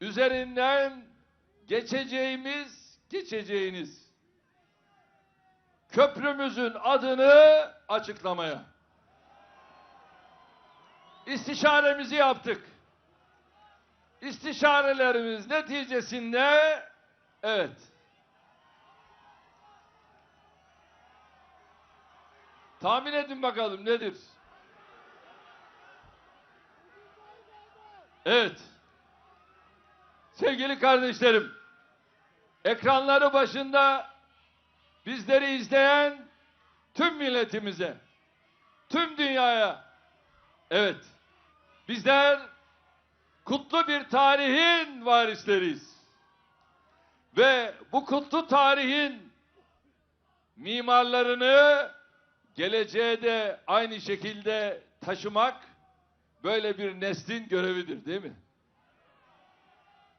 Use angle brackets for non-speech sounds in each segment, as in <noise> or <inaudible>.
üzerinden geçeceğimiz, geçeceğiniz köprümüzün adını açıklamaya. İstişaremizi yaptık. İstişarelerimiz neticesinde evet tahmin edin bakalım nedir? Evet. Sevgili kardeşlerim, ekranları başında bizleri izleyen tüm milletimize, tüm dünyaya, evet, bizler kutlu bir tarihin varisleriyiz. Ve bu kutlu tarihin mimarlarını geleceğe de aynı şekilde taşımak böyle bir neslin görevidir değil mi?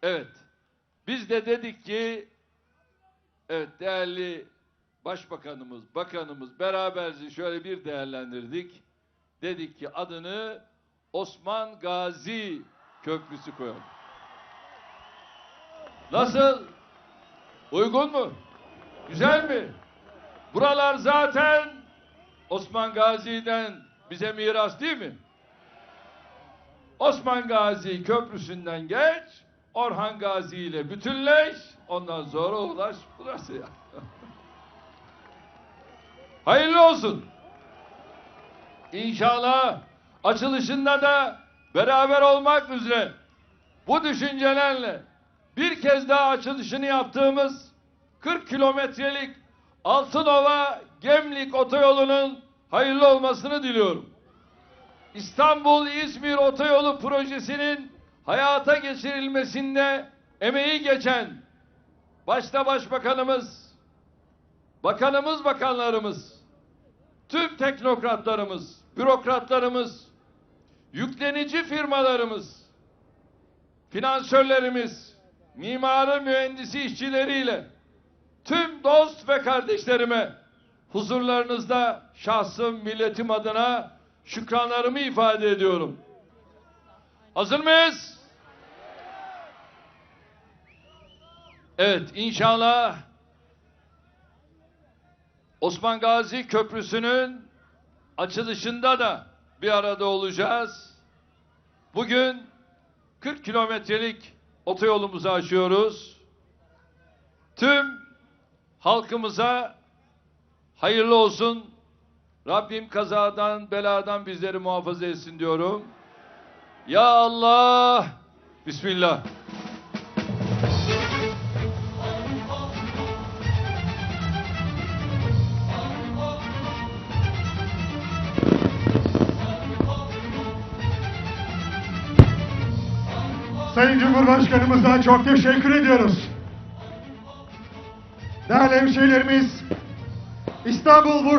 Evet. Biz de dedik ki evet değerli başbakanımız, bakanımız beraberce şöyle bir değerlendirdik. Dedik ki adını Osman Gazi Köprüsü koyalım. Nasıl? Uygun mu? Güzel mi? Buralar zaten Osman Gazi'den bize miras değil mi? Osman Gazi Köprüsü'nden geç, Orhan Gazi ile bütünleş, ondan sonra ulaş burası <laughs> ya. Hayırlı olsun. İnşallah açılışında da beraber olmak üzere bu düşüncelerle bir kez daha açılışını yaptığımız 40 kilometrelik Altınova Gemlik otoyolunun hayırlı olmasını diliyorum. İstanbul-İzmir otoyolu projesinin hayata geçirilmesinde emeği geçen başta başbakanımız, bakanımız bakanlarımız, tüm teknokratlarımız, bürokratlarımız, yüklenici firmalarımız, finansörlerimiz, mimarı mühendisi işçileriyle tüm dost ve kardeşlerime huzurlarınızda şahsım milletim adına şükranlarımı ifade ediyorum. Hazır mıyız? Evet inşallah Osman Gazi Köprüsü'nün açılışında da bir arada olacağız. Bugün 40 kilometrelik otoyolumuzu açıyoruz. Tüm halkımıza hayırlı olsun. Rabbim kazadan, beladan bizleri muhafaza etsin diyorum. Ya Allah. Bismillah. Sayın Cumhurbaşkanımıza çok teşekkür ediyoruz. Değerli hemşehrilerimiz, İstanbul Bursa